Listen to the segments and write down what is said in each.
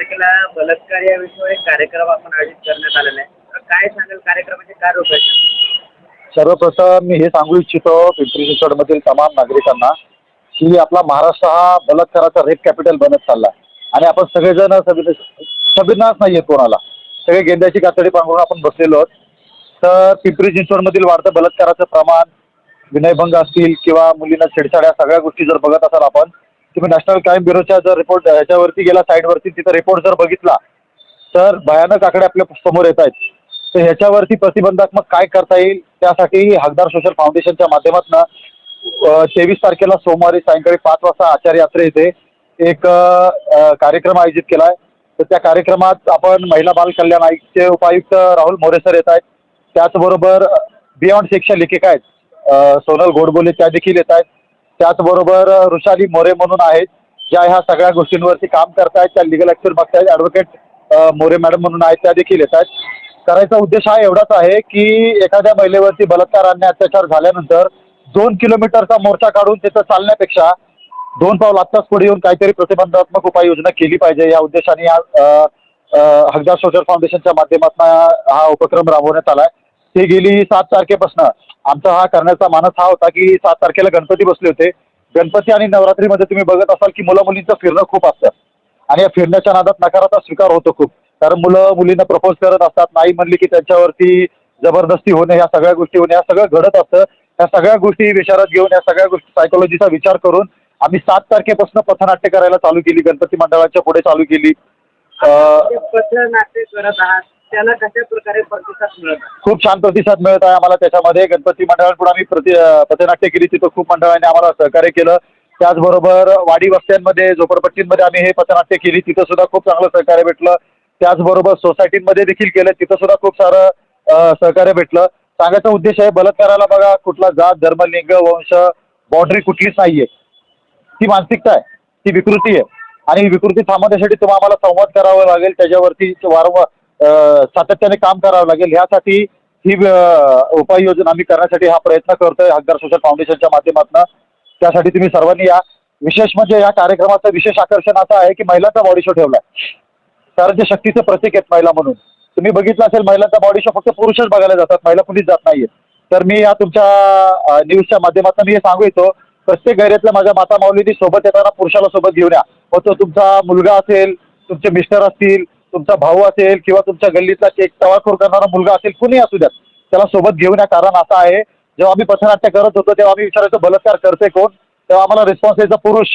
तारखेला बलात्कार या विषयावर एक कार्यक्रम आपण आयोजित करण्यात आलेला आहे. काय सांगाल कार्यक्रमाचे काय रूप आहे सर्वप्रथम मी हे सांगू इच्छितो पिंपरी चिंचवडमधील तमाम नागरिकांना की आपला महाराष्ट्र हा बलात्काराचा रेप कॅपिटल बनत चालला आणि आपण सगळेजण सगळे नाही आहेत कोणाला. सगळे गेंद्याची कातडी पांघरून आपण बसलेलो आहोत. तर पिंपरी चिंचवडमधील वाढतं बलात्काराचं प्रमाण विनयभंग असतील किंवा मुलींना छेडछाड या सगळ्या गोष्टी जर बघत असाल आपण तुम्ही नॅशनल क्राईम ब्युरोच्या जर रिपोर्ट ह्याच्यावरती गेला साईडवरती तिथं रिपोर्ट जर बघितला तर भयानक आकडे आपल्यासमोर येत आहेत. तर ह्याच्यावरती प्रतिबंधात्मक काय करता येईल त्यासाठी हकदार सोशल फाउंडेशनच्या माध्यमातून तेवीस तारखेला सोमवारी सायंकाळी पाच वाजता आचार्य यात्रे येथे एक कार्यक्रम आयोजित केला आहे तर त्या कार्यक्रमात आपण महिला बाल कल्याण आयुक्तचे उपायुक्त राहुल मोरे सर येत आहेत. त्याचबरोबर बियॉन्ड सेक्शन लेखिका आहेत. सोनल गोडबोले त्या देखील येत आहेत. त्याचबरोबर ऋषाली मोरे म्हणून आहेत. ज्या ह्या सगळ्या गोष्टींवरती काम करतायत. त्या लिगल ॲक्शन बघतायत. ॲडव्होकेट मोरे मॅडम म्हणून आहेत त्या देखील येत आहेत करायचा उद्देश हा एवढाच आहे की एखाद्या महिलेवरती बलात्कार आणि अत्याचार झाल्यानंतर दोन किलोमीटरचा मोर्चा काढून तिथं चालण्यापेक्षा दोन पाऊल आत्ताच पुढे येऊन काहीतरी प्रतिबंधात्मक उपाययोजना केली पाहिजे. या उद्देशाने या अ, हकदार सोशल फाउंडेशनच्या माध्यमातून हा उपक्रम राबवण्यात आला आहे ते गेली सात तारखेपासून. आमचा हा करण्याचा मानस हा होता की सात तारखेला गणपती बसले होते. गणपती आणि नवरात्रीमध्ये तुम्ही बघत असाल की मुलं मुलींचं फिरणं खूप असतं. आणि या फिरण्याच्या नादात नकाराचा स्वीकार होतो खूप. कारण मुलं मुलींना प्रपोज करत असतात नाही म्हणली की त्यांच्यावरती जबरदस्ती होणे ह्या सगळ्या गोष्टी होणे ह्या सगळं घडत असतं. ह्या सगळ्या गोष्टी विचारात घेऊन या सगळ्या गोष्टी सायकोलॉजीचा विचार करून आम्ही सात तारखेपासून पथनाट्य करायला चालू केली. गणपती मंडळाच्या पुढे चालू केली. पथनाट्य करत आहात. त्याला कशा प्रकारे प्रतिसाद मिळत आहे? खूप छान प्रतिसाद मिळत आहे आम्हाला त्याच्यामध्ये. गणपती मंडळांपुढे आम्ही प्रति अं, पथनाट्य केली तिथं खूप मंडळाने आम्हाला सहकार्य केलं. त्याचबरोबर वाडी वस्त्यांमध्ये झोपडपट्टींमध्ये आम्ही हे पथनाट्य केली. तिथं सुद्धा खूप चांगलं सहकार्य भेटलं. त्याचबरोबर सोसायटीमध्ये देखील केलं. तिथं सुद्धा खूप सारं अं, सहकार्य भेटलं. सांगायचा उद्देश आहे बलात्काराला बघा कुठला जात धर्म लिंग वंश बाउंड्री कुठलीच नाहीये. ती मानसिकता आहे ती विकृती आहे. आणि ही विकृती थांबवण्यासाठी तुम्हाला आम्हाला संवाद करावा लागेल. त्याच्यावरती वारंवार सातत्याने काम करावं लागेल. ह्यासाठी ही उपाययोजना आम्ही करण्यासाठी हा प्रयत्न करतोय हकदार सोशल फाउंडेशनच्या माध्यमातून. त्यासाठी तुम्ही सर्वांनी या. विशेष म्हणजे या कार्यक्रमाचं विशेष आकर्षण असं आहे की महिलांचा बॉडी शो ठेवलाय. कारण ते शक्तीचं प्रतीक आहेत महिला म्हणून. तुम्ही बघितलं असेल महिलांचा बॉडी शो फक्त पुरुषच बघायला जातात महिला कुणीच जात नाहीये. तर मी या तुमच्या न्यूजच्या माध्यमातून मी हे सांगू इच्छितो प्रत्येक गैरेतल्या माझ्या माता माऊलींनी सोबत येताना पुरुषाला सोबत घेऊन या. मग तो तुमचा मुलगा असेल तुमचे मिस्टर असतील तुमचा भाऊ असेल किंवा तुमच्या गल्लीतला केक टवाळखोर करणारा मुलगा असेल कुणी असू द्यात त्याला सोबत घेऊन या. कारण असं आहे जेव्हा आम्ही पथनाट्य करत होतो तेव्हा आम्ही विचारायचो बलात्कार करते कोण? तेव्हा आम्हाला रिस्पॉन्स यायचा पुरुष.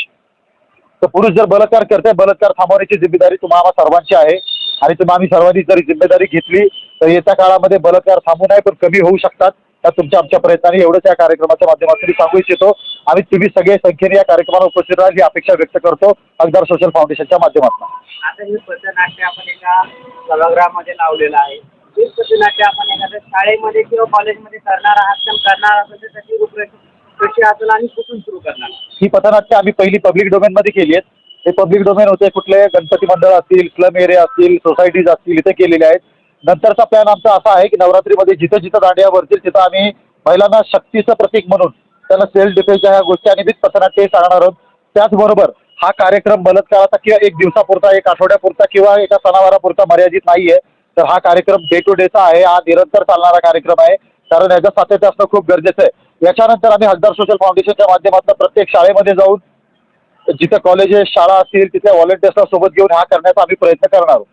तर पुरुष जर बलात्कार करते बलात्कार थांबवण्याची जिम्मेदारी तुम्हाला सर्वांची आहे. आणि तुम्ही आम्ही सर्वांनी जरी जिम्मेदारी घेतली तर येत्या काळामध्ये बलात्कार थांबू नये पण कमी होऊ शकतात. त्या तुमच्या आमच्या प्रयत्नाने एवढंच या कार्यक्रमाच्या माध्यमातून सांगू इच्छितो. आणि तुम्ही सगळे संख्येने या कार्यक्रमाला उपस्थित राहाल ही अपेक्षा व्यक्त करतो अगदार सोशल फाउंडेशनच्या माध्यमातून. आता हे पथनाट्य आपण एका सभागृहामध्ये लावलेलं आहे. हे पथनाट्य आपण एखाद्या शाळेमध्ये किंवा कॉलेजमध्ये करणार आहात तर करणार असेल तर त्याची रूपरेषा कशी असेल आणि कुठून सुरू करणार? ही पथनाट्य आम्ही पहिली पब्लिक डोमेनमध्ये केली आहेत. हे पब्लिक डोमेन होते कुठले गणपती मंडळ असतील स्लम एरिया असतील सोसायटीज असतील इथे केलेले आहेत. नंतरचा प्लॅन आमचा असा आहे की नवरात्रीमध्ये जिथं जिथं दांडिया भरतील तिथं आम्ही महिलांना शक्तीचं प्रतीक म्हणून त्यांना सेल्फ डिफेन्सच्या ह्या गोष्टी आणि विथ ते सांगणार आहोत. त्याचबरोबर हा कार्यक्रम बलात्काराचा किंवा एक दिवसापुरता एक आठवड्यापुरता किंवा एका सणावारापुरता मर्यादित नाहीये. तर हा कार्यक्रम डे टू डेचा आहे. हा निरंतर चालणारा कार्यक्रम आहे. कारण याचं सातत्य असणं खूप गरजेचं आहे. याच्यानंतर आम्ही हजदार सोशल फाउंडेशनच्या माध्यमातून प्रत्येक शाळेमध्ये जाऊन जिथं कॉलेजेस शाळा असतील तिथे व्हॉलेंटियर्सला सोबत घेऊन हा करण्याचा आम्ही प्रयत्न करणार आहोत.